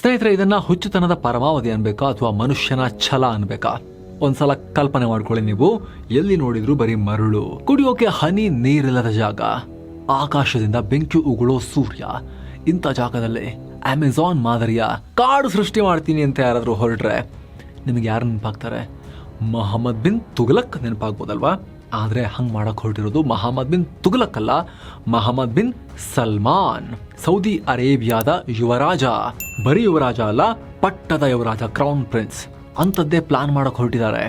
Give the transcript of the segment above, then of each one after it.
ಸ್ನೇಹಿತರೆ, ಇದನ್ನ ಹುಚ್ಚುತನದ ಪರಮಾವಧಿ ಅನ್ಬೇಕಾ ಅಥವಾ ಮನುಷ್ಯನ ಛಲ ಅನ್ಬೇಕಾ? ಒಂದ್ಸಲ ಕಲ್ಪನೆ ಮಾಡ್ಕೊಳ್ಳಿ ನೀವು. ಎಲ್ಲಿ ನೋಡಿದ್ರು ಬರೀ ಮರಳು. ಕುಡಿಯೋಕೆ ಹನಿ ನೀರಿಲ್ಲದ ಜಾಗ. ಆಕಾಶದಿಂದ ಬೆಂಕಿ ಉಗುಳೋ ಸೂರ್ಯ. ಇಂಥ ಜಾಗದಲ್ಲಿ ಅಮೆಝಾನ್ ಮಾದರಿಯ ಕಾಡು ಸೃಷ್ಟಿ ಮಾಡ್ತೀನಿ ಅಂತ ಯಾರಾದರೂ ಹೊರಟ್ರೆ ನಿಮಗೆ ಯಾರು ನೆನಪಾಗ್ತಾರೆ? ಮೊಹಮ್ಮದ್ ಬಿನ್ ತುಗಲಕ್ ನೆನಪಾಗ್ಬೋದಲ್ವಾ? ಆದ್ರೆ ಹಂಗೆ ಮಾಡೋಕ್ಕೆ ಹೊರಟಿರೋದು ಮಹಮ್ಮದ್ ಬಿನ್ ತುಗಲಕ್ಕಲ್ಲ ಮಹಮ್ಮದ್ ಬಿನ್ ಸಲ್ಮಾನ್, ಸೌದಿ ಅರೇಬಿಯಾದ ಯುವರಾಜ, ಬರೀ ಯುವರಾಜ ಅಲ್ಲ, ಪಟ್ಟದ ಯುವರಾಜ ಕ್ರೌನ್ ಪ್ರಿನ್ಸ್ ಅಂಥದ್ದೇ ಪ್ಲಾನ್ ಮಾಡೋಕ್ಕೆ ಹೊರಟಿದ್ದಾರೆ.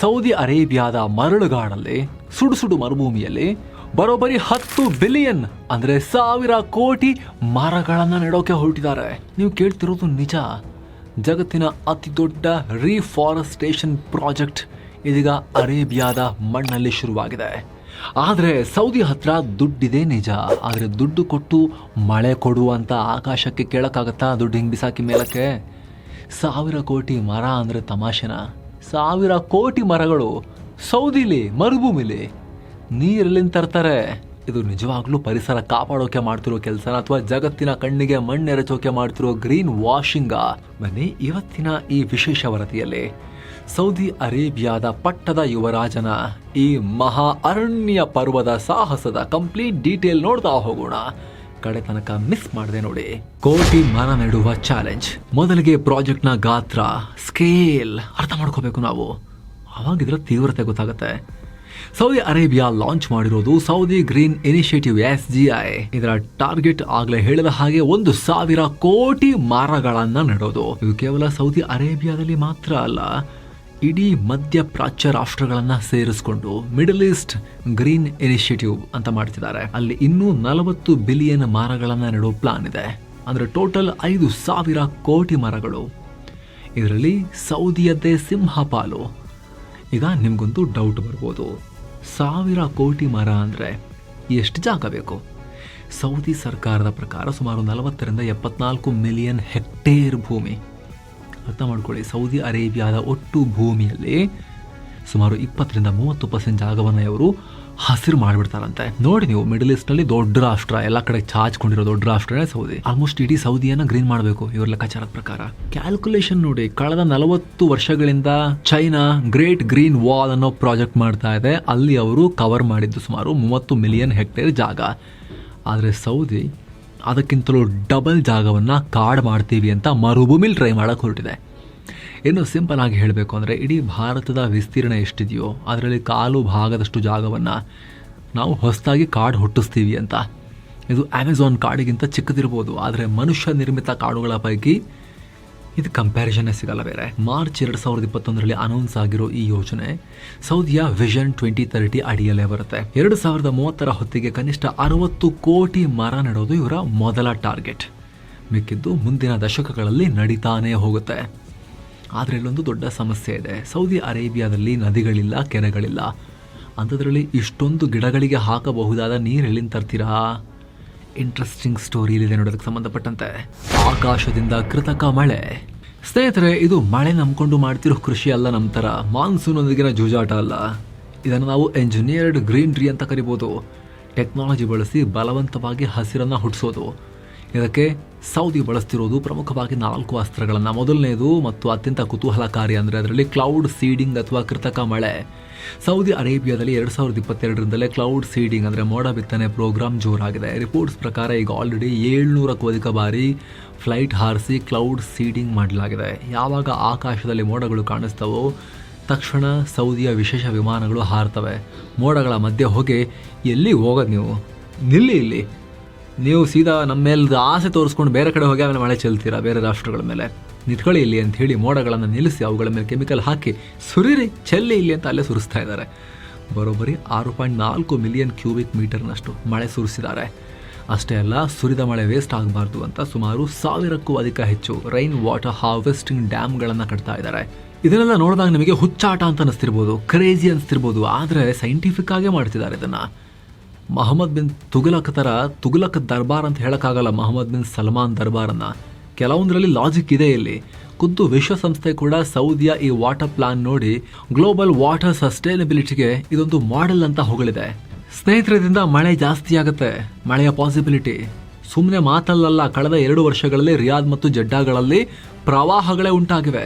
ಸೌದಿ ಅರೇಬಿಯಾದ ಮರಳುಗಾಡಲ್ಲಿ, ಸುಡು ಸುಡು ಮರುಭೂಮಿಯಲ್ಲಿ ಬರೋಬ್ಬರಿ ಹತ್ತು ಬಿಲಿಯನ್ ಅಂದರೆ ಸಾವಿರ ಕೋಟಿ ಮರಗಳನ್ನು ನೆಡೋಕೆ ಹೊರಟಿದ್ದಾರೆ. ನೀವು ಕೇಳ್ತಿರೋದು ನಿಜ? ಜಗತ್ತಿನ ಅತಿ ದೊಡ್ಡ ರೀಫಾರೆಸ್ಟೇಷನ್ ಪ್ರಾಜೆಕ್ಟ್ ಇದೀಗ ಅರೇಬಿಯಾದ ಮಣ್ಣಲ್ಲಿ ಶುರುವಾಗಿದೆ. ಆದರೆ ಸೌದಿ ಹತ್ರ ದುಡ್ಡಿದೆ ನಿಜ. ಆದರೆ ದುಡ್ಡು ಕೊಟ್ಟು ಮಳೆ ಕೊಡುವಂತ ಆಕಾಶಕ್ಕೆ ಕೇಳೋಕ್ಕಾಗತ್ತಾ ದುಡ್ಡು ಹಿಂಗೆ ಬಿಸಾಕಿ ಮೇಲಕ್ಕೆ? ಸಾವಿರ ಕೋಟಿ ಮರ ಅಂದರೆ ತಮಾಷೆನ? ಸಾವಿರ ಕೋಟಿ ಮರಗಳು ಸೌದಿಲಿ, ಮರುಭೂಮಿಲಿ ನೀರಲ್ಲಿಂದ ತರ್ತಾರೆ? ಇದು ನಿಜವಾಗ್ಲೂ ಪರಿಸರ ಕಾಪಾಡೋಕೆ ಮಾಡ್ತಿರೋ ಕೆಲಸ ಅಥವಾ ಜಗತ್ತಿನ ಕಣ್ಣಿಗೆ ಮಣ್ಣೆರಚೋಕೆ ಮಾಡ್ತಿರೋ ಗ್ರೀನ್ ವಾಷಿಂಗ? ಬನ್ನಿ ಇವತ್ತಿನ ಈ ವಿಶೇಷ ವರದಿಯಲ್ಲಿ. ಸೌದಿ ಅರೇಬಿಯಾದ ಪಟ್ಟದ ಯುವರಾಜನ ಈ ಮಹಾ ಅರಣ್ಯ ಪರ್ವದ ಸಾಹಸದ ಕಂಪ್ಲೀಟ್ ಡೀಟೇಲ್ ನೋಡ್ತಾ ಹೋಗೋಣ. ಕಡೆ ತನಕ ಮಿಸ್ ಮಾಡಿದೆ ನೋಡಿ. ಕೋಟಿ ಮರ ನೆಡುವ ಚಾಲೆಂಜ್. ಮೊದಲಿಗೆ ಪ್ರಾಜೆಕ್ಟ್ನ ಗಾತ್ರ, ಸ್ಕೇಲ್ ಅರ್ಥ ಮಾಡ್ಕೋಬೇಕು ನಾವು. ಅವಾಗ ಇದರ ತೀವ್ರತೆ ಗೊತ್ತಾಗುತ್ತೆ. ಸೌದಿ ಅರೇಬಿಯಾ ಲಾಂಚ್ ಮಾಡಿರೋದು Saudi green initiative S G I. ಇದರ ಟಾರ್ಗೆಟ್ ಆಗ್ಲೇ ಹೇಳಿದ ಹಾಗೆ ಒಂದು ಸಾವಿರ ಕೋಟಿ ಮರಗಳನ್ನು ನೆಡೋದು. ಇದು ಕೇವಲ ಸೌದಿ ಅರೇಬಿಯಾದಲ್ಲಿ ಮಾತ್ರ ಅಲ್ಲ ಇಡೀ ಮಧ್ಯ ಪ್ರಾಚ್ಯ ರಾಷ್ಟ್ರಗಳನ್ನು ಸೇರಿಸಿಕೊಂಡು ಮಿಡಲ್ ಈಸ್ಟ್ ಗ್ರೀನ್ ಇನಿಷಿಯೇಟಿವ್ ಅಂತ ಮಾಡ್ತಿದ್ದಾರೆ. ಅಲ್ಲಿ ಇನ್ನೂ ನಲವತ್ತು ಬಿಲಿಯನ್ ಮರಗಳನ್ನು ನೆಡೋ ಪ್ಲಾನ್ ಇದೆ. ಅಂದ್ರೆ ಟೋಟಲ್ ಐದು ಸಾವಿರ ಕೋಟಿ ಮರಗಳು. ಇದರಲ್ಲಿ ಸೌದಿಯದ್ದೇ ಸಿಂಹಪಾಲು. ಈಗ ನಿಮಗೊಂದು ಡೌಟ್ ಬರ್ಬೋದು. ಸಾವಿರ ಕೋಟಿ ಮರ ಅಂದರೆ ಎಷ್ಟು ಜಾಗ ಬೇಕು? ಸೌದಿ ಸರ್ಕಾರದ ಪ್ರಕಾರ ಸುಮಾರು ನಲವತ್ತರಿಂದ ಎಪ್ಪತ್ನಾಲ್ಕು ಮಿಲಿಯನ್ ಹೆಕ್ಟೇರ್ ಭೂಮಿ. ಅರ್ಥ ಮಾಡ್ಕೊಳ್ಳಿ. ಸೌದಿ ಅರೇಬಿಯಾದ ಒಟ್ಟು ಭೂಮಿಯಲ್ಲಿ ಸುಮಾರು ಇಪ್ಪತ್ತರಿಂದ ಮೂವತ್ತು ಪರ್ಸೆಂಟ್ ಜಾಗವನ್ನು ಇವರು ಹಸಿರು ಮಾಡಿಬಿಡ್ತಾರಂತೆ. ನೋಡಿ ನೀವು ಮಿಡಲ್ ಈಸ್ಟ್ನಲ್ಲಿ ದೊಡ್ಡ ರಾಷ್ಟ್ರ, ಎಲ್ಲ ಕಡೆ ಚಾಚ್ಕೊಂಡಿರೋ ದೊಡ್ಡ ರಾಷ್ಟ್ರನೇ ಸೌದಿ. ಆಲ್ಮೋಸ್ಟ್ ಇಡೀ ಸೌದಿಯನ್ನ ಗ್ರೀನ್ ಮಾಡಬೇಕು ಇವ್ರ ಲೆಕ್ಕಾಚಾರದ ಪ್ರಕಾರ. ಕ್ಯಾಲ್ಕುಲೇಷನ್ ನೋಡಿ, ಕಳೆದ ನಲವತ್ತು ವರ್ಷಗಳಿಂದ ಚೈನಾ ಗ್ರೇಟ್ ಗ್ರೀನ್ ವಾಲ್ ಅನ್ನೋ ಪ್ರಾಜೆಕ್ಟ್ ಮಾಡ್ತಾ ಇದೆ. ಅಲ್ಲಿ ಅವರು ಕವರ್ ಮಾಡಿದ್ದು ಸುಮಾರು ಮೂವತ್ತು ಮಿಲಿಯನ್ ಹೆಕ್ಟೇರ್ ಜಾಗ. ಆದರೆ ಸೌದಿ ಅದಕ್ಕಿಂತಲೂ ಡಬಲ್ ಜಾಗವನ್ನು ಕಾಡು ಮಾಡ್ತೀವಿ ಅಂತ ಮರುಭೂಮಿಲಿ ಟ್ರೈ ಮಾಡೋಕ್ಕೆ ಹೊರಟಿದೆ. ಇನ್ನು ಸಿಂಪಲ್ ಆಗಿ ಹೇಳಬೇಕು ಅಂದರೆ ಇಡೀ ಭಾರತದ ವಿಸ್ತೀರ್ಣ ಎಷ್ಟಿದೆಯೋ ಅದರಲ್ಲಿ ಕಾಲು ಭಾಗದಷ್ಟು ಜಾಗವನ್ನು ನಾವು ಹೊಸದಾಗಿ ಕಾಡು ಹುಟ್ಟಿಸ್ತೀವಿ ಅಂತ. ಇದು ಅಮೆಝಾನ್ ಕಾಡಿಗಿಂತ ಚಿಕ್ಕದಿರ್ಬೋದು, ಆದರೆ ಮನುಷ್ಯ ನಿರ್ಮಿತ ಕಾಡುಗಳ ಪೈಕಿ ಇದು ಕಂಪ್ಯಾರಿಸನ್ನೇ ಸಿಗಲ್ಲ ಬೇರೆ. ಮಾರ್ಚ್ ಎರಡು ಸಾವಿರದ ಇಪ್ಪತ್ತೊಂದರಲ್ಲಿ ಅನೌನ್ಸ್ ಆಗಿರೋ ಈ ಯೋಜನೆ ಸೌದಿಯ ವಿಷನ್ ಟ್ವೆಂಟಿ ತರ್ಟಿ ಅಡಿಯಲ್ಲೇ ಬರುತ್ತೆ. ಎರಡು ಸಾವಿರದ ಮೂವತ್ತರ ಹೊತ್ತಿಗೆ ಕನಿಷ್ಠ ಅರವತ್ತು ಕೋಟಿ ಮರ ನೆಡೋದು ಇವರ ಮೊದಲ ಟಾರ್ಗೆಟ್ ಮಿಕ್ಕಿದ್ದು ಮುಂದಿನ ದಶಕಗಳಲ್ಲಿ ನಡೀತಾನೇ ಹೋಗುತ್ತೆ. ಆದರೆ ಇಲ್ಲೊಂದು ದೊಡ್ಡ ಸಮಸ್ಯೆ ಇದೆ. ಸೌದಿ ಅರೇಬಿಯಾದಲ್ಲಿ ನದಿಗಳಿಲ್ಲ, ಕೆರೆಗಳಿಲ್ಲ. ಅಂಥದ್ರಲ್ಲಿ ಇಷ್ಟೊಂದು ಗಿಡಗಳಿಗೆ ಹಾಕಬಹುದಾದ ನೀರು ಎಲ್ಲಿಂದ ತರ್ತೀರಾ? ಇಂಟ್ರೆಸ್ಟಿಂಗ್ ಸ್ಟೋರಿ ಇಲ್ಲಿದೆ ನೋಡೋದಕ್ಕೆ ಸಂಬಂಧಪಟ್ಟಂತೆ. ಆಕಾಶದಿಂದ ಕೃತಕ ಮಳೆ. ಸ್ನೇಹಿತರೆ, ಇದು ಮಳೆ ನಂಬ್ಕೊಂಡು ಮಾಡ್ತಿರೋ ಕೃಷಿ ಅಲ್ಲ ನಮ್ಮ ಥರ. ಮಾನ್ಸೂನೊಂದಿಗಿನ ಜೂಜಾಟ ಅಲ್ಲ. ಇದನ್ನು ನಾವು ಎಂಜಿನಿಯರ್ಡ್ ಗ್ರೀನ್ ಟ್ರೀ ಅಂತ ಕರಿಬೋದು. ಟೆಕ್ನಾಲಜಿ ಬಳಸಿ ಬಲವಂತವಾಗಿ ಹಸಿರನ್ನು ಹುಟ್ಟಿಸೋದು. ಇದಕ್ಕೆ ಸೌದಿ ಬಳಸ್ತಿರೋದು ಪ್ರಮುಖವಾಗಿ ನಾಲ್ಕು ಅಸ್ತ್ರಗಳನ್ನು. ಮೊದಲನೇದು ಮತ್ತು ಅತ್ಯಂತ ಕುತೂಹಲಕಾರಿ ಅಂದರೆ ಅದರಲ್ಲಿ ಕ್ಲೌಡ್ ಸೀಡಿಂಗ್ ಅಥವಾ ಕೃತಕ ಮಳೆ. ಸೌದಿ ಅರೇಬಿಯಾದಲ್ಲಿ ಎರಡು ಸಾವಿರದ ಇಪ್ಪತ್ತೆರಡರಿಂದಲೇ ಕ್ಲೌಡ್ ಸೀಡಿಂಗ್ ಅಂದರೆ ಮೋಡ ಬಿತ್ತನೆ ಪ್ರೋಗ್ರಾಮ್ ಜೋರಾಗಿದೆ. ರಿಪೋರ್ಟ್ಸ್ ಪ್ರಕಾರ ಈಗ ಆಲ್ರೆಡಿ ಏಳ್ನೂರಕ್ಕೂ ಅಧಿಕ ಬಾರಿ ಫ್ಲೈಟ್ ಹಾರಿಸಿ ಕ್ಲೌಡ್ ಸೀಡಿಂಗ್ ಮಾಡಲಾಗಿದೆ. ಯಾವಾಗ ಆಕಾಶದಲ್ಲಿ ಮೋಡಗಳು ಕಾಣಿಸ್ತವೋ ತಕ್ಷಣ ಸೌದಿಯ ವಿಶೇಷ ವಿಮಾನಗಳು ಹಾರ್ತವೆ. ಮೋಡಗಳ ಮಧ್ಯೆ ಹೋಗಿ ಎಲ್ಲಿ ಹೋಗೋದು ನೀವು? ನಿಲ್ಲಿ ಇಲ್ಲಿ. ನೀವು ಸೀದಾ ನಮ್ಮ ಮೇಲೆ ಆಸೆ ತೋರಿಸ್ಕೊಂಡು ಬೇರೆ ಕಡೆ ಹೋಗಿ ಆಮೇಲೆ ಮಳೆ ಚೆಲ್ತೀರಾ? ಬೇರೆ ರಾಷ್ಟ್ರಗಳ ಮೇಲೆ. ನಿಂತ್ಕೊಳ್ಳಿ ಇಲ್ಲಿ ಅಂತ ಹೇಳಿ ಮೋಡಗಳನ್ನು ನಿಲ್ಲಿಸಿ ಅವುಗಳ ಮೇಲೆ ಕೆಮಿಕಲ್ ಹಾಕಿ ಸುರಿರಿ, ಚೆಲ್ಲಿ ಇಲ್ಲಿ ಅಂತ ಅಲ್ಲೇ ಸುರಿಸ್ತಾ ಇದ್ದಾರೆ. ಬರೋಬ್ಬರಿ ಆರು ಪಾಯಿಂಟ್ ನಾಲ್ಕು ಮಿಲಿಯನ್ ಕ್ಯೂಬಿಕ್ ಮೀಟರ್ನಷ್ಟು ಮಳೆ ಸುರಿಸಿದ್ದಾರೆ. ಅಷ್ಟೇ ಅಲ್ಲ, ಸುರಿದ ಮಳೆ ವೇಸ್ಟ್ ಆಗಬಾರ್ದು ಅಂತ ಸುಮಾರು ಸಾವಿರಕ್ಕೂ ಅಧಿಕ ಹೆಚ್ಚು ರೈನ್ ವಾಟರ್ ಹಾರ್ವೆಸ್ಟಿಂಗ್ ಡ್ಯಾಮ್ಗಳನ್ನು ಕಟ್ತಾ ಇದ್ದಾರೆ. ಇದನ್ನೆಲ್ಲ ನೋಡಿದಾಗ ನಿಮಗೆ ಹುಚ್ಚಾಟ ಅಂತ ಅನಿಸ್ತಿರ್ಬೋದು ಕ್ರೇಜಿ ಅನಿಸ್ತಿರ್ಬೋದು. ಆದರೆ ಸೈಂಟಿಫಿಕ್ ಆಗೇ ಮಾಡ್ತಿದ್ದಾರೆ ಇದನ್ನು. ಮಹಮ್ಮದ್ ಬಿನ್ ತುಗಲಕ್ ಥರ ತುಗಲಕ್ ದರ್ಬಾರ್ ಅಂತ ಹೇಳೋಕ್ಕಾಗಲ್ಲ ಮಹಮ್ಮದ್ ಬಿನ್ ಸಲ್ಮಾನ್ ದರ್ಬಾರನ್ನು. ಕೆಲವೊಂದರಲ್ಲಿ ಲಾಜಿಕ್ ಇದೆ ಇಲ್ಲಿ. ಖುದ್ದು ವಿಶ್ವಸಂಸ್ಥೆ ಕೂಡ ಸೌದಿಯ ಈ ವಾಟರ್ ಪ್ಲಾನ್ ನೋಡಿ ಗ್ಲೋಬಲ್ ವಾಟರ್ ಸಸ್ಟೈನಬಿಲಿಟಿಗೆ ಇದೊಂದು ಮಾಡೆಲ್ ಅಂತ ಹೊಗಳಿದೆ. ಸ್ನೇಹಿತರದಿಂದ ಮಳೆ ಜಾಸ್ತಿ ಆಗುತ್ತೆ, ಮಳೆಯ ಪಾಸಿಬಿಲಿಟಿ ಸುಮ್ಮನೆ ಮಾತಲ್ಲಲ್ಲ, ಕಳೆದ ಎರಡು ವರ್ಷಗಳಲ್ಲಿ ರಿಯಾದ್ ಮತ್ತು ಜಡ್ಡಾಗಳಲ್ಲಿ ಪ್ರವಾಹಗಳೇ ಉಂಟಾಗಿವೆ.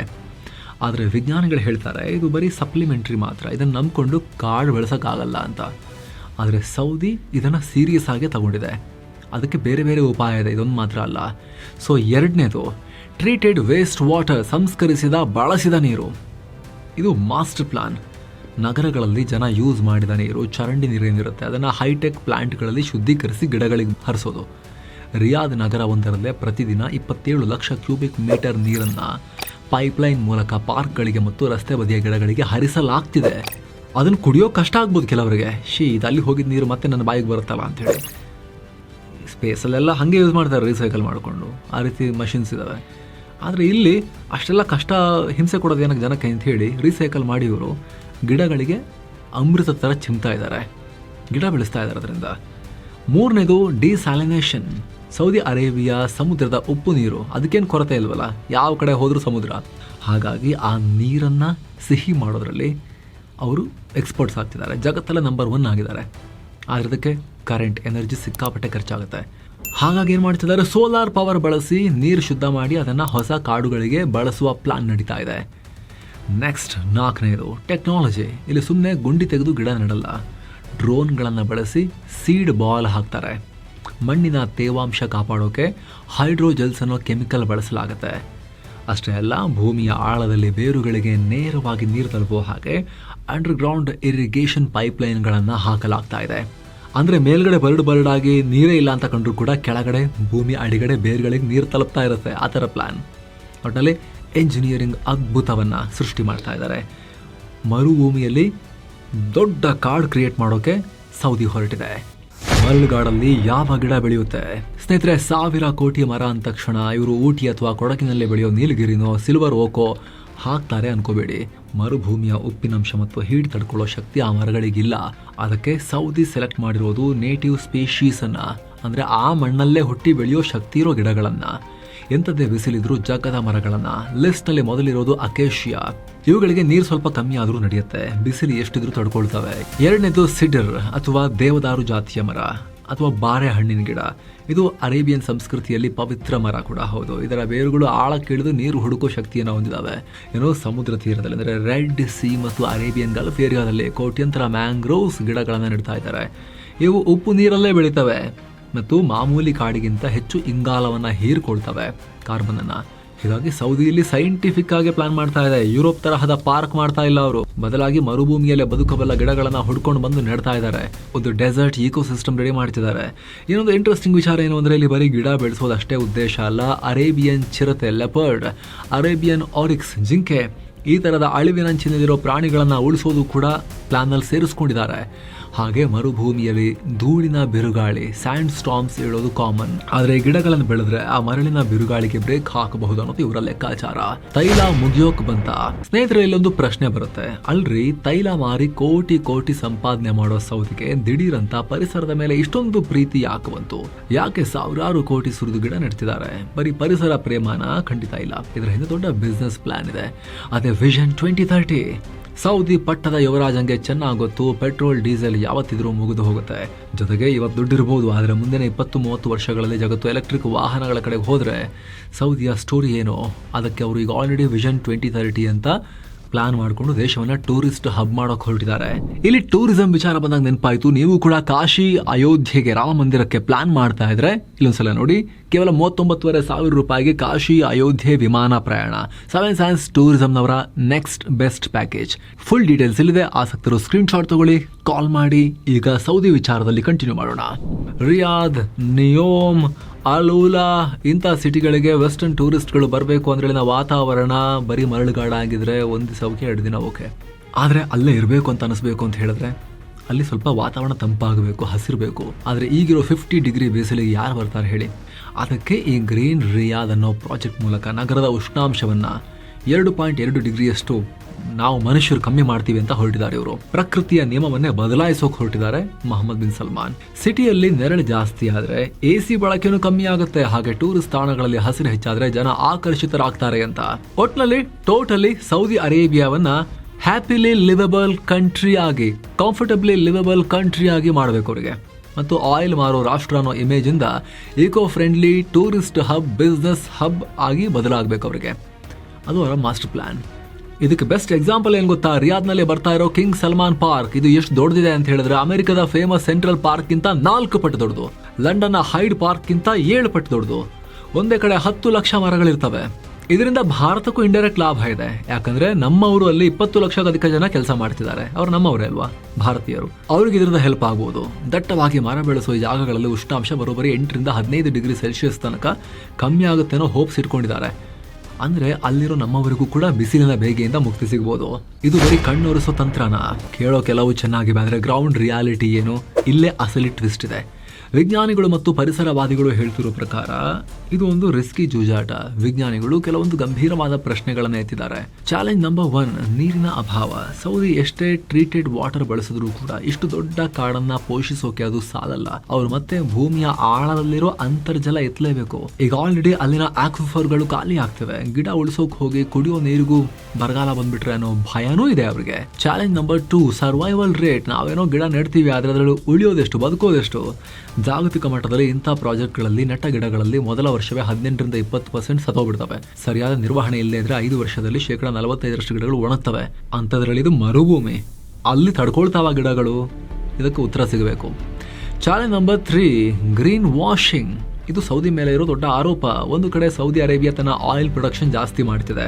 ಆದರೆ ವಿಜ್ಞಾನಿಗಳು ಹೇಳ್ತಾರೆ, ಇದು ಬರೀ ಸಪ್ಲಿಮೆಂಟ್ರಿ ಮಾತ್ರ, ಇದನ್ನು ನಂಬಿಕೊಂಡು ಕಾಡು ಬೆಳೆಸೋಕ್ಕಾಗಲ್ಲ ಅಂತ. ಆದರೆ ಸೌದಿ ಇದನ್ನು ಸೀರಿಯಸ್ ಆಗಿ ತಗೊಂಡಿದೆ. ಅದಕ್ಕೆ ಬೇರೆ ಬೇರೆ ಉಪಾಯ ಇದೆ, ಇದೊಂದು ಮಾತ್ರ ಅಲ್ಲ. ಸೊ ಎರಡನೇದು ಟ್ರೀಟೆಡ್ ವೇಸ್ಟ್ ವಾಟರ್ ಸಂಸ್ಕರಿಸಿದ, ಬಳಸಿದ ನೀರು. ಇದು ಮಾಸ್ಟರ್ ಪ್ಲಾನ್ ನಗರಗಳಲ್ಲಿ ಜನ ಯೂಸ್ ಮಾಡಿದ ನೀರು ಚರಂಡಿ ನೀರೇನಿರುತ್ತೆ ಅದನ್ನು ಹೈಟೆಕ್ ಪ್ಲಾಂಟ್ಗಳಲ್ಲಿ ಶುದ್ಧೀಕರಿಸಿ ಗಿಡಗಳಿಗೆ ಹರಿಸೋದು. ರಿಯಾದ್ ನಗರ ಒಂದರಲ್ಲೇ ಪ್ರತಿದಿನ ಇಪ್ಪತ್ತೇಳು ಲಕ್ಷ ಕ್ಯೂಬಿಕ್ ಮೀಟರ್ ನೀರನ್ನು ಪೈಪ್ಲೈನ್ ಮೂಲಕ ಪಾರ್ಕ್ಗಳಿಗೆ ಮತ್ತು ರಸ್ತೆ ಬದಿಯ ಗಿಡಗಳಿಗೆ ಹರಿಸಲಾಗ್ತಿದೆ. ಅದನ್ನು ಕುಡಿಯೋ ಕಷ್ಟ ಆಗ್ಬೋದು ಕೆಲವರಿಗೆ. ಶೀ ಇದು ಅಲ್ಲಿ ಹೋಗಿದ್ದ ನೀರು ಮತ್ತೆ ನನ್ನ ಬಾಯಿಗೆ ಬರುತ್ತಲ್ಲ ಅಂಥೇಳಿ ಸ್ಪೇಸಲ್ಲೆಲ್ಲ ಹಾಗೆ ಯೂಸ್ ಮಾಡ್ತಾರೆ ರೀಸೈಕಲ್ ಮಾಡಿಕೊಂಡು. ಆ ರೀತಿ ಮಷಿನ್ಸ್ ಇದ್ದಾವೆ ಆದರೆ ಇಲ್ಲಿ ಅಷ್ಟೆಲ್ಲ ಕಷ್ಟ ಹಿಂಸೆ ಕೊಡೋದು ಏನಕ್ಕೆ ಜನಕ್ಕೆ ಅಂತ ಹೇಳಿ ರೀಸೈಕಲ್ ಮಾಡಿ ಇವರು ಗಿಡಗಳಿಗೆ ಅಮೃತ ಥರ ಚಿಮ್ತಾ ಇದ್ದಾರೆ. ಗಿಡ ಬೆಳೆಸ್ತಾ ಇದ್ದಾರೆ ಅದರಿಂದ. ಮೂರನೇದು ಡಿಸ್ಯಾಲಿನೇಷನ್ ಸೌದಿ ಅರೇಬಿಯಾ ಸಮುದ್ರದ ಉಪ್ಪು ನೀರು. ಅದಕ್ಕೇನು ಕೊರತೆ ಇಲ್ವಲ್ಲ? ಯಾವ ಕಡೆ ಹೋದರೂ ಸಮುದ್ರ. ಹಾಗಾಗಿ ಆ ನೀರನ್ನು ಸಿಹಿ ಮಾಡೋದ್ರಲ್ಲಿ ಅವರು ಎಕ್ಸ್ಪರ್ಟ್ಸ್ ಆಗ್ತಿದ್ದಾರೆ. ಜಗತ್ತಲ್ಲ ನಂಬರ್ ಒನ್ ಆಗಿದ್ದಾರೆ. ಆದರೆ ಅದಕ್ಕೆ ಕರೆಂಟ್ ಎನರ್ಜಿ ಸಿಕ್ಕಾಪಟ್ಟೆ ಖರ್ಚಾಗುತ್ತೆ. ಹಾಗಾಗಿ ಏನು ಮಾಡ್ತಿದ್ದಾರೆ? ಸೋಲಾರ್ ಪವರ್ ಬಳಸಿ ನೀರು ಶುದ್ಧ ಮಾಡಿ ಅದನ್ನು ಹೊಸ ಕಾಡುಗಳಿಗೆ ಬಳಸುವ ಪ್ಲಾನ್ ನಡೀತಾ ಇದೆ. ನೆಕ್ಸ್ಟ್ ನಾಲ್ಕನೇದು ಟೆಕ್ನಾಲಜಿ ಇಲ್ಲಿ ಸುಮ್ಮನೆ ಗುಂಡಿ ತೆಗೆದು ಗಿಡ ನೆಡಲ್ಲ. ಡ್ರೋನ್ಗಳನ್ನು ಬಳಸಿ ಸೀಡ್ ಬಾಲ್ ಹಾಕ್ತಾರೆ. ಮಣ್ಣಿನ ತೇವಾಂಶ ಕಾಪಾಡೋಕೆ ಹೈಡ್ರೋಜೆಲ್ಸ್ ಅನ್ನೋ ಕೆಮಿಕಲ್ ಬಳಸಲಾಗುತ್ತೆ. ಅಷ್ಟೇ ಅಲ್ಲ, ಭೂಮಿಯ ಆಳದಲ್ಲಿ ಬೇರುಗಳಿಗೆ ನೇರವಾಗಿ ನೀರು ತಲುಪುವ ಹಾಗೆ ಅಂಡರ್ಗ್ರೌಂಡ್ ಇರಿಗೇಷನ್ ಪೈಪ್ಲೈನ್ಗಳನ್ನು ಹಾಕಲಾಗ್ತಾ ಇದೆ. ಅಂದರೆ ಮೇಲ್ಗಡೆ ಬರಡು ಬರಡಾಗಿ ನೀರೇ ಇಲ್ಲ ಅಂತ ಕಂಡ್ರು ಕೂಡ ಕೆಳಗಡೆ, ಭೂಮಿ ಅಡಿಗಡೆ ಬೇರುಗಳಿಗೆ ನೀರು ತಲುಪ್ತಾ ಇರುತ್ತೆ, ಆ ಥರ ಪ್ಲ್ಯಾನ್ ಒಟ್ಟಿನಲ್ಲಿ ಎಂಜಿನಿಯರಿಂಗ್ ಅದ್ಭುತವನ್ನು ಸೃಷ್ಟಿ ಮಾಡ್ತಾ ಇದ್ದಾರೆ. ಮರುಭೂಮಿಯಲ್ಲಿ ದೊಡ್ಡ ಕಾಡು ಕ್ರಿಯೇಟ್ ಮಾಡೋಕ್ಕೆ ಸೌದಿ ಹೊರಟಿದೆ. ಮರಳುಗಾಡಲ್ಲಿ ಯಾವ ಗಿಡ ಬೆಳೆಯುತ್ತೆ? ಸ್ನೇಹಿತರೆ, ಸಾವಿರ ಕೋಟಿ ಮರ ಅಂದ ತಕ್ಷಣ ಇವರು ಊಟಿ ಅಥವಾ ಕೊಡಗಿನಲ್ಲಿ ಬೆಳೆಯೋ ನೀಲಗಿರಿನೋ ಸಿಲ್ವರ್ ಓಕೋ ಹಾಕ್ತಾರೆ ಅನ್ಕೋಬೇಡಿ. ಮರುಭೂಮಿಯ ಉಪ್ಪಿನಂಶ ಮತ್ತು ಹೀಟ್ ತಡ್ಕೊಳ್ಳೋ ಶಕ್ತಿ ಆ ಮರಗಳಿಗಿಲ್ಲ. ಅದಕ್ಕೆ ಸೌದಿ ಸೆಲೆಕ್ಟ್ ಮಾಡಿರೋದು ನೇಟಿವ್ ಅಂದರೆ ಅಂದ್ರೆ ಆ ಮಣ್ಣಲ್ಲೇ ಹುಟ್ಟಿ ಬೆಳೆಯೋ ಶಕ್ತಿ ಇರೋ ಗಿಡಗಳನ್ನ. ಎಂಥದ್ದೇ ಬಿಸಿಲಿದ್ರು ಜಗ್ಗದ ಮರಗಳನ್ನ. ಲಿಸ್ಟ್ನಲ್ಲಿ ಮೊದಲಿರೋದು ಅಕೇಶಿಯಾ ಇವುಗಳಿಗೆ ನೀರು ಸ್ವಲ್ಪ ಕಮ್ಮಿ ಆದರೂ ನಡೆಯುತ್ತೆ. ಬಿಸಿಲು ಎಷ್ಟಿದ್ರೂ ತಡ್ಕೊಳ್ತವೆ. ಎರಡನೇದು ಸಿಡರ್ ಅಥವಾ ದೇವದಾರು ಜಾತಿಯ ಮರ. ಅಥವಾ ಬಾರೆ ಹಣ್ಣಿನ ಗಿಡ. ಇದು ಅರೇಬಿಯನ್ ಸಂಸ್ಕೃತಿಯಲ್ಲಿ ಪವಿತ್ರ ಮರ ಕೂಡ ಹೌದು. ಇದರ ಬೇರುಗಳು ಆಳಕ್ಕಿಳಿದು ನೀರು ಹುಡುಕೋ ಶಕ್ತಿಯನ್ನು ಹೊಂದಿದ್ದಾವೆ ಏನೋ ಸಮುದ್ರ ತೀರದಲ್ಲಿ ಅಂದರೆ ರೆಡ್ ಸಿ ಮತ್ತು ಅರೇಬಿಯನ್ ಗಲ್ಫ್ ಏರಿಯಾದಲ್ಲಿ ಕೋಟ್ಯಂತರ ಮ್ಯಾಂಗ್ರೋವ್ಸ್ ಗಿಡಗಳನ್ನು ನೆಡ್ತಾ ಇದ್ದಾರೆ. ಇವು ಉಪ್ಪು ನೀರಲ್ಲೇ ಬೆಳೀತವೆ ಮತ್ತು ಮಾಮೂಲಿ ಕಾಡಿಗಿಂತ ಹೆಚ್ಚು ಇಂಗಾಲವನ್ನು ಹೀರ್ಕೊಳ್ತವೆ ಕಾರ್ಬನ್ ಅನ್ನ ಹೀಗಾಗಿ ಸೌದಿಯಲ್ಲಿ ಸೈಂಟಿಫಿಕ್ ಆಗಿ ಪ್ಲಾನ್ ಮಾಡ್ತಾ ಇದೆ. ಯುರೋಪ್ ತರಹದ ಪಾರ್ಕ್ ಮಾಡ್ತಾ ಇಲ್ಲ ಅವರು. ಬದಲಾಗಿ ಮರುಭೂಮಿಯಲ್ಲಿ ಬದುಕಬಲ್ಲ ಗಿಡಗಳನ್ನ ಹುಡ್ಕೊಂಡು ಬಂದು ನೆಡ್ತಾ ಇದ್ದಾರೆ. ಒಂದು ಡೆಸರ್ಟ್ ಈಕೋ ಸಿಸ್ಟಮ್ ರೆಡಿ ಮಾಡ್ತಿದ್ದಾರೆ. ಇನ್ನೊಂದು ಇಂಟ್ರೆಸ್ಟಿಂಗ್ ವಿಚಾರ ಏನು ಅಂದ್ರೆ ಇಲ್ಲಿ ಬರೀ ಗಿಡ ಬೆಳೆಸೋದು ಅಷ್ಟೇ ಉದ್ದೇಶ ಅಲ್ಲ. ಅರೇಬಿಯನ್ ಚಿರತೆ ಲೆಪರ್ಡ್ ಅರೇಬಿಯನ್ ಆರಿಕ್ಸ್ ಜಿಂಕೆ. ಈ ತರದ ಅಳಿವಿನಂಚಿನಲ್ಲಿರೋ ಪ್ರಾಣಿಗಳನ್ನ ಉಳಿಸೋದು ಕೂಡ ಪ್ಲಾನಲ್ಲಿ ಸೇರಿಸ್ಕೊಂಡಿದ್ದಾರೆ. ಹಾಗೆ ಮರುಭೂಮಿಯಲ್ಲಿ ಧೂಳಿನ ಬಿರುಗಾಳಿ, ಸ್ಯಾಂಡ್ ಸ್ಟಾಮ್ಸ್ ಹೇಳೋದು ಕಾಮನ್. ಆದ್ರೆ ಗಿಡಗಳನ್ನು ಬೆಳೆದ್ರೆ ಆ ಮರಳಿನ ಬಿರುಗಾಳಿಗೆ ಬ್ರೇಕ್ ಹಾಕಬಹುದು ಅನ್ನೋದು ಇವರ ಲೆಕ್ಕಾಚಾರ. ತೈಲ ಮುಗಿಯೋಕ್ ಬಂತ? ಸ್ನೇಹಿತರೆ, ಇಲ್ಲೊಂದು ಪ್ರಶ್ನೆ ಬರುತ್ತೆ. ಅಲ್ರಿ, ತೈಲ ಮಾರಿ ಕೋಟಿ ಕೋಟಿ ಸಂಪಾದನೆ ಮಾಡೋ ಸೌದಿಗೆ ದಿಢೀರಂತ ಪರಿಸರದ ಮೇಲೆ ಇಷ್ಟೊಂದು ಪ್ರೀತಿ ಯಾಕೆ ಬಂತು? ಯಾಕೆ ಸಾವಿರಾರು ಕೋಟಿ ಸುರಿದು ಗಿಡ ನೆಡ್ತಿದ್ದಾರೆ? ಬರೀ ಪರಿಸರ ಪ್ರೇಮನ? ಖಂಡಿತ ಇಲ್ಲ. ಇದರ ಹಿಂದೆ ದೊಡ್ಡ ಬಿಸ್ನೆಸ್ ಪ್ಲಾನ್ ಇದೆ. ಅದೇ ವಿಷನ್ ಟ್ವೆಂಟಿ ತರ್ಟಿ ಸೌದಿ ಪಟ್ಟದ ಯುವರಾಜಂಗೆ ಚೆನ್ನಾಗಿ ಗೊತ್ತು, ಪೆಟ್ರೋಲ್, ಡೀಸೆಲ್ ಯಾವತ್ತಿದ್ರೂ ಮುಗಿದು ಹೋಗುತ್ತೆ. ಜೊತೆಗೆ ಇವತ್ತು ದುಡ್ಡಿರ್ಬೋದು, ಆದರೆ ಮುಂದಿನ ಇಪ್ಪತ್ತು ಮೂವತ್ತು ವರ್ಷಗಳಲ್ಲಿ ಜಗತ್ತು ಎಲೆಕ್ಟ್ರಿಕ್ ವಾಹನಗಳ ಕಡೆಗೆ ಹೋದರೆ ಸೌದಿಯ ಸ್ಟೋರಿ ಏನು? ಅದಕ್ಕೆ ಅವರು ಈಗ ಆಲ್ರೆಡಿ ವಿಷನ್ ಟ್ವೆಂಟಿ ತರ್ಟಿ ಅಂತ ಪ್ಲಾನ್ ಮಾಡಿಕೊಂಡು ದೇಶವನ್ನ ಟೂರಿಸ್ಟ್ ಹಬ್ ಮಾಡೋಕೆ ಹೊರಟಿದ್ದಾರೆ. ಇಲ್ಲಿ ಟೂರಿಸಂ ವಿಚಾರ ಬಂದಾಗ ನೆನಪಾಯ್ತು. ನೀವು ಕೂಡ ಕಾಶಿ, ಅಯೋಧ್ಯೆಗೆ, ರಾಮ ಮಂದಿರಕ್ಕೆ ಪ್ಲಾನ್ ಮಾಡ್ತಾ ಇದ್ರೆ, ಇಲ್ಲೊಂದ್ಸಲ ನೋಡಿ ಕೇವಲ ಮೂವತ್ತೊಂಬತ್ತುವರೆ ಸಾವಿರ ರೂಪಾಯಿಗೆ ಕಾಶಿ ಅಯೋಧ್ಯೆ ವಿಮಾನ ಪ್ರಯಾಣ. Seven signs ಟೂರಿಸಂನವರ next best package full details ಇಲ್ಲಿದೆ. ಆಸಕ್ತರು ಸ್ಕ್ರೀನ್ಶಾಟ್ ತಗೊಳ್ಳಿ ಕಾಲ್ ಮಾಡಿ. ಈಗ ಸೌದಿ ವಿಚಾರದಲ್ಲಿ ಕಂಟಿನ್ಯೂ ಮಾಡೋಣ. ರಿಯಾದ್ ನಿಯೋಮ್ ಅಲೂಲಾ ಇಂಥ ಸಿಟಿಗಳಿಗೆ ವೆಸ್ಟರ್ನ್ ಟೂರಿಸ್ಟ್ಗಳು ಬರಬೇಕು ಅಂದ್ರೆ ಇಲ್ಲಿನ ವಾತಾವರಣ ಬರೀ ಮರಳುಗಾಡ ಆಗಿದ್ರೆ ಒಂದು ಓಕೆ ಎರಡು ದಿನ ಓಕೆ ಆದರೆ ಅಲ್ಲೇ ಇರಬೇಕು ಅಂತ ಅನಿಸ್ಬೇಕು ಅಂತ ಹೇಳಿದ್ರೆ ಅಲ್ಲಿ ಸ್ವಲ್ಪ ವಾತಾವರಣ ತಂಪಾಗಬೇಕು, ಹಸಿರಬೇಕು. ಆದರೆ ಈಗಿರೋ ಫಿಫ್ಟಿ ಡಿಗ್ರಿ ಬೇಸಲಿಗೆ ಯಾರು ಬರ್ತಾರೆ ಹೇಳಿ? ಅದಕ್ಕೆ ಈ ಗ್ರೀನ್ ರಿಯಾದ್ ಅನ್ನೋ ಪ್ರಾಜೆಕ್ಟ್ ಮೂಲಕ ನಗರದ ಉಷ್ಣಾಂಶವನ್ನು ಎರಡು ಪಾಯಿಂಟ್ ಎರಡು ಡಿಗ್ರಿಯಷ್ಟು ನಾವು ಮನುಷ್ಯರು ಕಮ್ಮಿ ಮಾಡ್ತೀವಿ ಅಂತ ಹೊರಟಿದ್ದಾರೆ ಇವರು. ಪ್ರಕೃತಿಯ ನಿಯಮವನ್ನೇ ಬದಲಾಯಿಸೋಕೆ ಹೊರಟಿದ್ದಾರೆ ಮೊಹಮ್ಮದ್ ಬಿನ್ ಸಲ್ಮಾನ್. ಸಿಟಿಯಲ್ಲಿ ನೆರಳು ಜಾಸ್ತಿ ಆದರೆ ಎ ಸಿ ಬಳಕೆನೂ ಕಮ್ಮಿ ಆಗುತ್ತೆ, ಹಾಗೆ ಟೂರಿಸ್ಟ್ ತಾಣಗಳಲ್ಲಿ ಹಸಿರು ಹೆಚ್ಚಾದ್ರೆ ಜನ ಆಕರ್ಷಿತರಾಗ್ತಾರೆ ಅಂತ. ಒಟ್ನಲ್ಲಿ ಟೋಟಲಿ ಸೌದಿ ಅರೇಬಿಯಾವನ್ನ ಹ್ಯಾಪಿಲಿ ಲಿವಬಲ್ ಕಂಟ್ರಿ ಆಗಿ ಕಂಫರ್ಟಬ್ಲಿ ಲಿವಬಲ್ ಕಂಟ್ರಿ ಆಗಿ ಮಾಡಬೇಕು ಅವರಿಗೆ. ಮತ್ತು ಆಯಿಲ್ ಮಾರೋ ರಾಷ್ಟ್ರ ಅನ್ನೋ ಇಮೇಜಿಂದ eco friendly tourist hub business hub ಆಗಿ ಬದಲಾಗಬೇಕು ಅವರಿಗೆ. ಅದು ಅವರ ಮಾಸ್ಟರ್ ಪ್ಲ್ಯಾನ್ ಇದಕ್ಕೆ ಬೆಸ್ಟ್ ಎಕ್ಸಾಂಪಲ್ ಏನು ಗೊತ್ತಾ? ರಿಯಾದ್ನಲ್ಲಿ ಬರ್ತಾ ಇರೋ ಕಿಂಗ್ ಸಲ್ಮಾನ್ ಪಾರ್ಕ್. ಇದು ಎಷ್ಟು ದೊಡ್ಡದಿದೆ ಅಂತ ಹೇಳಿದ್ರೆ ಅಮೆರಿಕದ ಫೇಮಸ್ ಸೆಂಟ್ರಲ್ ಪಾರ್ಕ್ ಗಿಂತ ನಾಲ್ಕು ಪಟ್ಟು ದೊಡ್ಡದು. ಲಂಡನ್ನ ಹೈಡ್ ಪಾರ್ಕ್ಗಿಂತ ಏಳು ಪಟ್ಟು ದೊಡ್ಡದು. ಒಂದೇ ಕಡೆ ಹತ್ತು ಲಕ್ಷ ಮರಗಳಿರ್ತವೆ. ಇದರಿಂದ ಭಾರತಕ್ಕೂ ಇಂಡೈರೆಕ್ಟ್ ಲಾಭ ಇದೆ. ಯಾಕಂದ್ರೆ ನಮ್ಮವರು ಅಲ್ಲಿ ಇಪ್ಪತ್ತು ಲಕ್ಷಕ್ಕೂ ಅಧಿಕ ಜನ ಕೆಲಸ ಮಾಡ್ತಿದ್ದಾರೆ. ಅವ್ರು ನಮ್ಮವರೇ ಅಲ್ವಾ? ಭಾರತೀಯರು. ಅವ್ರಿಗೆ ಇದರಿಂದ ಹೆಲ್ಪ್ ಆಗ್ಬೋದು ದಟ್ಟವಾಗಿ ಮರ ಬೆಳೆಸುವ ಈ ಜಾಗಗಳಲ್ಲಿ ಉಷ್ಣಾಂಶ ಬರೋಬ್ಬರಿ ಎಂಟರಿಂದ ಹದಿನೈದು ಡಿಗ್ರಿ ಸೆಲ್ಸಿಯಸ್ ತನಕ ಕಮ್ಮಿ ಆಗುತ್ತೆ ಅನ್ನೋ ಹೋಪ್ಸ್ ಇಟ್ಕೊಂಡಿದ್ದಾರೆ. ಅಂದ್ರೆ ಅಲ್ಲಿರೋ ನಮ್ಮವರಿಗೂ ಕೂಡ ಬಿಸಿಲಿನ ಬೇಗೆಯಿಂದ ಮುಕ್ತಿ ಸಿಗ್ಬೋದು. ಇದು ಬರೀ ಕಣ್ಣೊರೆಸೋ ತಂತ್ರನ? ಕೇಳೋ ಕೆಲವು ಚೆನ್ನಾಗಿವೆ ಅಂದ್ರೆ ಗ್ರೌಂಡ್ ರಿಯಾಲಿಟಿ ಏನು? ಇಲ್ಲೇ ಅಸಲಿ ಟ್ವಿಸ್ಟ್ ಇದೆ. ವಿಜ್ಞಾನಿಗಳು ಮತ್ತು ಪರಿಸರವಾದಿಗಳು ಹೇಳ್ತಿರೋ ಪ್ರಕಾರ, ಇದು ಒಂದು ರಿಸ್ಕಿ ಜೂಜಾಟ. ವಿಜ್ಞಾನಿಗಳು ಕೆಲವೊಂದು ಗಂಭೀರವಾದ ಪ್ರಶ್ನೆಗಳನ್ನು ಎತ್ತಿದ್ದಾರೆ. ಚಾಲೆಂಜ್ ನಂಬರ್ ಒನ್ ನೀರಿನ ಅಭಾವ. ಸೌದಿ ಎಷ್ಟೇ ಟ್ರೀಟೆಡ್ ವಾಟರ್ ಬಳಸಿದ್ರು ಕೂಡ ಇಷ್ಟು ದೊಡ್ಡ ಕಾಡನ್ನ ಪೋಷಿಸೋಕೆ ಅದು ಸಾಲಲ್ಲ. ಅವ್ರು ಮತ್ತೆ ಭೂಮಿಯ ಆಳದಲ್ಲಿರೋ ಅಂತರ್ಜಲ ಎತ್ತಲೇಬೇಕು. ಈಗ ಆಲ್ರೆಡಿ ಅಲ್ಲಿನ ಆಕ್ವಿಫರ್ಗಳು ಖಾಲಿ ಆಗ್ತವೆ. ಗಿಡ ಉಳಿಸೋಕ್ ಹೋಗಿ ಕುಡಿಯೋ ನೀರಿಗೂ ಬರಗಾಲ ಬಂದ್ಬಿಟ್ರೆ ಅನ್ನೋ ಭಯನೂ ಇದೆ ಅವರಿಗೆ. Challenge number two survival rate ನಾವೇನೋ ಗಿಡ ನೆಡ್ತೀವಿ, ಆದ್ರೆ ಅದರಲ್ಲಿ ಉಳಿಯೋದೆಷ್ಟು, ಬದುಕೋದೆಷ್ಟು? ಜಾಗತಿಕ ಮಟ್ಟದಲ್ಲಿ ಇಂಥ ಪ್ರಾಜೆಕ್ಟ್ಗಳಲ್ಲಿ ನೆಟ್ಟ ಗಿಡಗಳಲ್ಲಿ ಮೊದಲ ವರ್ಷವೇ ಹದಿನೆಂಟರಿಂದ ಇಪ್ಪತ್ತು ಪರ್ಸೆಂಟ್ ಸತ್ತೋಗ್ಬಿಡ್ತವೆ. ಸರಿಯಾದ ನಿರ್ವಹಣೆ ಇಲ್ಲದೆ ಇದ್ರೆ ಐದು ವರ್ಷದಲ್ಲಿ ಶೇಕಡ ನಲವತ್ತೈದರಷ್ಟು ಗಿಡಗಳು ಒಣಗ್ತವೆ. ಅಂಥದ್ರಲ್ಲಿ ಇದು ಮರುಭೂಮಿ. ಅಲ್ಲಿ ತಡ್ಕೊಳ್ತಾವ ಗಿಡಗಳು. ಇದಕ್ಕೆ ಉತ್ತರ ಸಿಗಬೇಕು. Challenge number three, green washing. ಇದು ಸೌದಿ ಮೇಲೆ ಇರೋ ದೊಡ್ಡ ಆರೋಪ. ಒಂದು ಕಡೆ ಸೌದಿ ಅರೇಬಿಯಾ ತನ್ನ ಆಯಿಲ್ ಪ್ರೊಡಕ್ಷನ್ ಜಾಸ್ತಿ ಮಾಡ್ತಿದೆ.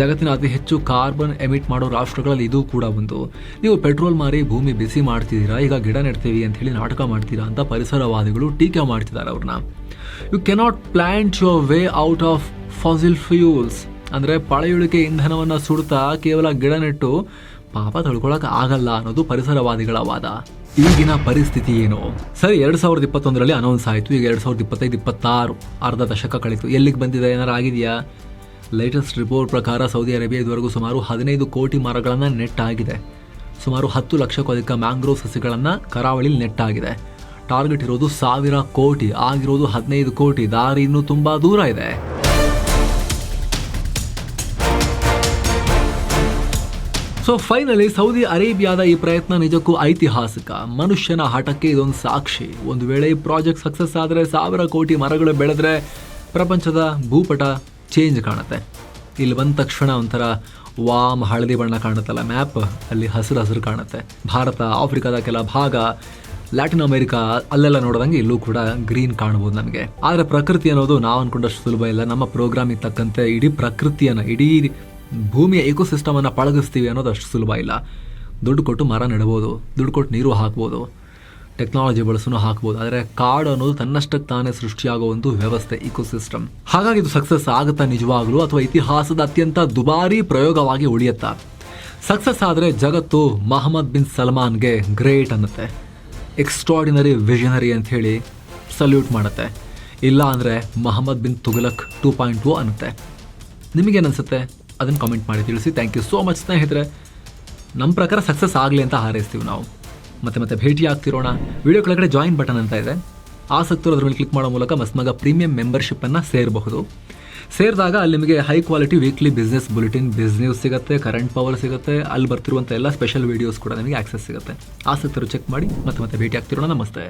ಜಗತ್ತಿನ ಅತಿ ಹೆಚ್ಚು ಕಾರ್ಬನ್ ಎಮಿಟ್ ಮಾಡೋ ರಾಷ್ಟ್ರಗಳಲ್ಲಿ ಇದು ಕೂಡ ಒಂದು. ನೀವು ಪೆಟ್ರೋಲ್ ಮಾರಿ ಭೂಮಿ ಬಿಸಿ ಮಾಡ್ತಿದ್ದೀರಾ, ಈಗ ಗಿಡ ನೆಡ್ತೀವಿ ಅಂತ ಹೇಳಿ ನಾಟಕ ಮಾಡ್ತೀರಾ ಅಂತ ಪರಿಸರವಾದಿಗಳು ಟೀಕೆ ಮಾಡ್ತಿದ್ದಾರೆ ಅವ್ರನ್ನ. You cannot plant your way out of fossil fuels ಅಂದರೆ ಪಳೆಯುಳಿಕೆ ಇಂಧನವನ್ನು ಸುಡ್ತಾ ಕೇವಲ ಗಿಡ ನೆಟ್ಟು ಪಾಪ ತಡ್ಕೊಳಕ್ ಆಗಲ್ಲ ಅನ್ನೋದು ಪರಿಸರವಾದಿಗಳ ವಾದ. ಈಗಿನ ಪರಿಸ್ಥಿತಿ ಏನು? ಸರಿ, ಎರಡ್ ಸಾವಿರದ ಇಪ್ಪತ್ತೊಂದರಲ್ಲಿ ಅನೌನ್ಸ್ ಆಯಿತು, ಈಗ ಎರಡ್ ಸಾವಿರದ ಇಪ್ಪತ್ತೈದು, ಇಪ್ಪತ್ತಾರು, ಅರ್ಧ ದಶಕ ಕಳೀತು ಎಲ್ಲಿಗೆ ಬಂದಿದೆ? ಏನಾರು ಆಗಿದೆಯಾ? ಲೇಟೆಸ್ಟ್ ರಿಪೋರ್ಟ್ ಪ್ರಕಾರ ಸೌದಿ ಅರೇಬಿಯಾ ಇದುವರೆಗೂ ಸುಮಾರು ಹದಿನೈದು ಕೋಟಿ ಮರಗಳನ್ನು ನೆಟ್ಟಾಗಿದೆ. ಸುಮಾರು ಹತ್ತು ಲಕ್ಷಕ್ಕೂ ಅಧಿಕ ಮ್ಯಾಂಗ್ರೋವ್ ಸಸಿಗಳನ್ನು ಕರಾವಳಿಲಿ ನೆಟ್ಟಾಗಿದೆ. ಟಾರ್ಗೆಟ್ ಇರೋದು ಸಾವಿರ ಕೋಟಿ, ಆಗಿರೋದು ಹದಿನೈದು ಕೋಟಿ. ದಾರಿ ಇನ್ನೂ ತುಂಬ ದೂರ ಇದೆ. ಸೊ ಫೈನಲಿ ಸೌದಿ ಅರೇಬಿಯಾದ ಈ ಪ್ರಯತ್ನ ನಿಜಕ್ಕೂ ಐತಿಹಾಸಿಕ. ಮನುಷ್ಯನ ಹಠಕ್ಕೆ ಇದೊಂದು ಸಾಕ್ಷಿ. ಒಂದು ವೇಳೆ ಈ ಪ್ರಾಜೆಕ್ಟ್ ಸಕ್ಸಸ್ ಆದರೆ ಸಾವಿರ ಕೋಟಿ ಮರಗಳು ಬೆಳೆದ್ರೆ ಪ್ರಪಂಚದ ಭೂಪಟ ಚೇಂಜ್ ಕಾಣುತ್ತೆ. ಇಲ್ಲಿ ಬಂದ ತಕ್ಷಣ ಒಂಥರ ವಾಮ್ ಹಳದಿ ಬಣ್ಣ ಕಾಣುತ್ತಲ್ಲ ಮ್ಯಾಪ್. ಅಲ್ಲಿ ಹಸಿರು ಹಸಿರು ಕಾಣುತ್ತೆ. ಭಾರತ, ಆಫ್ರಿಕಾದ ಕೆಲ ಭಾಗ, ಲ್ಯಾಟಿನ್ ಅಮೆರಿಕಾ, ಅಲ್ಲೆಲ್ಲ ನೋಡಿದಂಗೆ ಇಲ್ಲೂ ಕೂಡ ಗ್ರೀನ್ ಕಾಣ್ಬೋದು ನಮಗೆ. ಆದರೆ ಪ್ರಕೃತಿ ಅನ್ನೋದು ನಾವು ಅನ್ಕೊಂಡಷ್ಟು ಸುಲಭ ಇಲ್ಲ. ನಮ್ಮ ಪ್ರೋಗ್ರಾಮಿಗೆ ತಕ್ಕಂತೆ ಇಡೀ ಪ್ರಕೃತಿಯನ್ನು, ಇಡೀ ಭೂಮಿಯ ಇಕೋಸಿಸ್ಟಮನ್ನು ಪಳಗಿಸ್ತೀವಿ ಅನ್ನೋದು ಅಷ್ಟು ಸುಲಭ ಇಲ್ಲ. ದುಡ್ಡು ಕೊಟ್ಟು ಮರ ನೆಡ್ಬೋದು, ದುಡ್ಡು ಕೊಟ್ಟು ನೀರು ಹಾಕ್ಬೋದು ಟೆಕ್ನಾಲಜಿ ಬಳಸೂ ಹಾಕ್ಬೋದು. ಆದರೆ ಕಾಡು ಅನ್ನೋದು ತನ್ನಷ್ಟಕ್ಕೆ ತಾನೇ ಸೃಷ್ಟಿಯಾಗೋ ಒಂದು ವ್ಯವಸ್ಥೆ ಇಕೋಸಿಸ್ಟಮ್ ಹಾಗಾಗಿ ಇದು ಸಕ್ಸಸ್ ಆಗುತ್ತಾ ನಿಜವಾಗಲೂ ಅಥವಾ ಇತಿಹಾಸದ ಅತ್ಯಂತ ದುಬಾರಿ ಪ್ರಯೋಗವಾಗಿ ಉಳಿಯುತ್ತಾ? ಸಕ್ಸಸ್ ಆದರೆ ಜಗತ್ತು ಮಹಮ್ಮದ್ ಬಿನ್ ಸಲ್ಮಾನ್ಗೆ ಗ್ರೇಟ್ ಅನ್ನತ್ತೆ. ಎಕ್ಸ್ಟ್ರಾಡಿನರಿ ವಿಷನರಿ ಅಂತ ಹೇಳಿ ಸಲ್ಯೂಟ್ ಮಾಡುತ್ತೆ. ಇಲ್ಲ ಅಂದರೆ Muhammad bin Tughlaq two point two ಅನ್ನುತ್ತೆ. ನಿಮಗೇನು ಅನಿಸುತ್ತೆ? ಅದನ್ನು ಕಮೆಂಟ್ ಮಾಡಿ ತಿಳಿಸಿ. ಥ್ಯಾಂಕ್ ಯು ಸೋ ಮಚ್ ಸ್ನೇಹಿತರೆ. ನಮ್ಮ ಪ್ರಕಾರ ಸಕ್ಸಸ್ ಆಗಲಿ ಅಂತ ಹಾರೈಸ್ತೀವಿ ನಾವು. ಮತ್ತೆ ಮತ್ತೆ ಭೇಟಿ ಆಗ್ತಿರೋಣ. ವಿಡಿಯೋ ಕೆಳಗಡೆ ಜಾಯಿನ್ ಬಟನ್ ಅಂತ ಇದೆ. ಆಸಕ್ತರು ಅದ್ರ ಮೇಲೆ ಕ್ಲಿಕ್ ಮಾಡೋ ಮೂಲಕ ಮಸ್ಮಗ ಪ್ರೀಮಿಯಂ ಮೆಂಬರ್ಶಿಪ್ಪನ್ನು ಸೇರಬಹುದು. ಸೇರಿದಾಗ ಅಲ್ಲಿ ನಿಮಗೆ high quality weekly business bulletin business ಸಿಗುತ್ತೆ ಕರೆಂಟ್ ಪವರ್ ಸಿಗುತ್ತೆ, ಅಲ್ಲಿ ಬರ್ತಿರುವಂಥ ಎಲ್ಲ ಸ್ಪೆಷಲ್ ವೀಡಿಯೋಸ್ ಕೂಡ ನಿಮಗೆ ಆಕ್ಸೆಸ್ ಸಿಗುತ್ತೆ. ಆಸಕ್ತರು ಚೆಕ್ ಮಾಡಿ ಮತ್ತೆ ಮತ್ತೆ ಭೇಟಿ ಆಗ್ತಿರೋಣ. ನಮಸ್ತೆ.